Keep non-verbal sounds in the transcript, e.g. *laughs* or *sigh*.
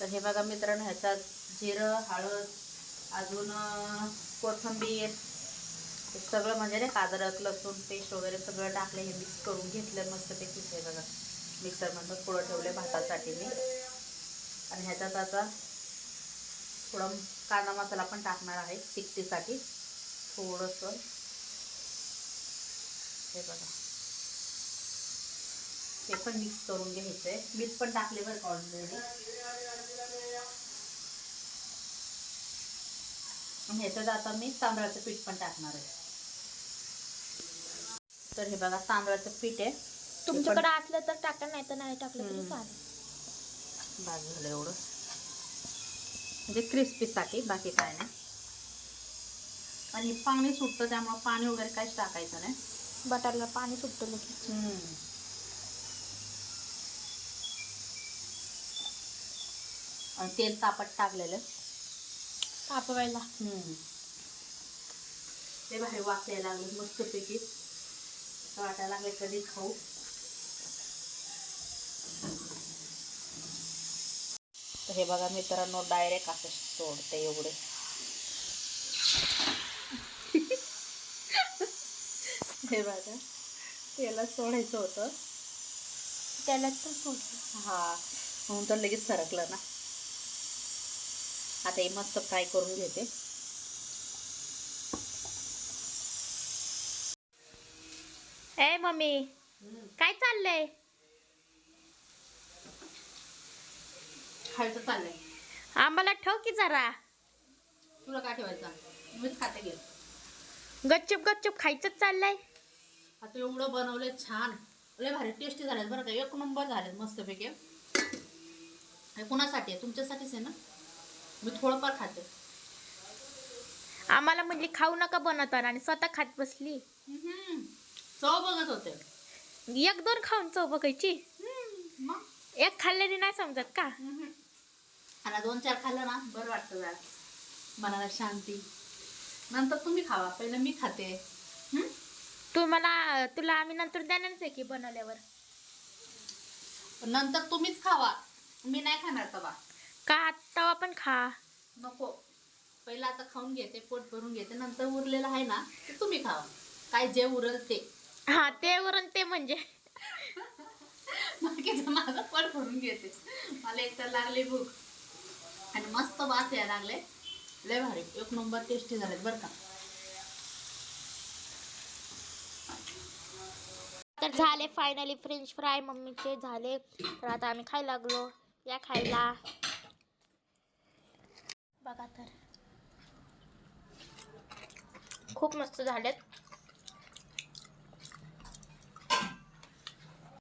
तर हे बघा मित्रांनो ह्याच्यात जिरं हळद अजून कोथंबीर कोथिंबीर हे सगळं म्हणजे नाही का अद्रक लसूण पेस्ट वगैरे सगळं टाकलं हे मिक्स करून घेतलं मस्तपैकी. हे बघा मिक्सरमधून पुढं ठेवले भातासाठी मी. आणि ह्याच्यात आता थोडं कांदा मसाला पण टाकणार आहे तिखटीसाठी. थोडंसं. हे बघा. हे पण मिक्स करून घ्यायचं आहे मीठ पण टाकले बरं का ऑलरेडी ह्याच्यात आता मी तांदळाचं पीठ पण टाकणार आहे. तर हे बघा तांदळाचं पीठ आहे. तुमच्याकडे असलं तर टाका नाही तर नाही टाकलं तरी. चालेल. झालं एवढं. म्हणजे क्रिस्पीसाठी बाकी काय नाही. आणि पाणी सुटतं त्यामुळे पाणी वगैरे काहीच टाकायचं नाही. बटारला पाणी सुटतं लगेच. आणि तेल तापत टाकलेलं. तापवायला. ते बाहेर वाचायला लागले मस्तपैकी. वाटायला लागले कधी खाऊ. तर हे बघा मित्रांनो डायरेक्ट असं सोडते एवढे. *laughs* हे बघा तेला सोडायचं होतं. त्याला तर सोडलं. हा म्हणून तर लगेच सरकलं ना. आता हे मस्त फ्राय करून घेते. ए मम्मी काय चाललंय? खायचं चाललंय. आम्हाला ठेव की जरा. तुला काय ठेवायचं? मीच खाते घे गच्चूप गच्चूप खायचंच चाललंय. आता एवढं बनवलंय छान. लय भारी टेस्टी झालेत बरं का. एक नंबर झालेत मस्तपैकी. हे कुणासाठी आहे? तुमच्यासाठीच आहे ना? मी थोडंफार खाते. आम्हाला म्हणली खाऊ नका बनवताना आणि स्वतः खात बसली. हम्म. चव बघत होते. एक दोन खाऊन चव बघायची? हम्म. मग? एक खाल्ल्याने नाही समजत का? हम्म. आणि दोन चार खाल्लं ना बरं वाटतं जरा. मनाला शांती. नंतर तुम्ही खावा. पहिलं मी खाते. हम्म? तुम्हाला तुला आम्ही नंतर देणारच आहे की बनवल्यावर? पण नंतर तुम्हीच खावा. मी नाही खाणार तवा. का तवा पण खा. नको. पहिलं आता खाऊन घेते पोट भरून घेते नंतर उरलेलं आहे ना ते तुम्ही खावा. काय जे उरल ते. हा ते वरून ते म्हणजे. बाकीचं माझं पोट भरून घेते. मला एक तर लागली भूक. आणि मस्त वास यायला लागले. लय भारी. एक नंबर टेस्टी झालेत बरं का. तर झाले फायनली फ्रेंच फ्राय मम्मीचे झाले. तर आता आम्ही खायला लागलो. या खायला. बघा तर. खूप मस्त झालेत.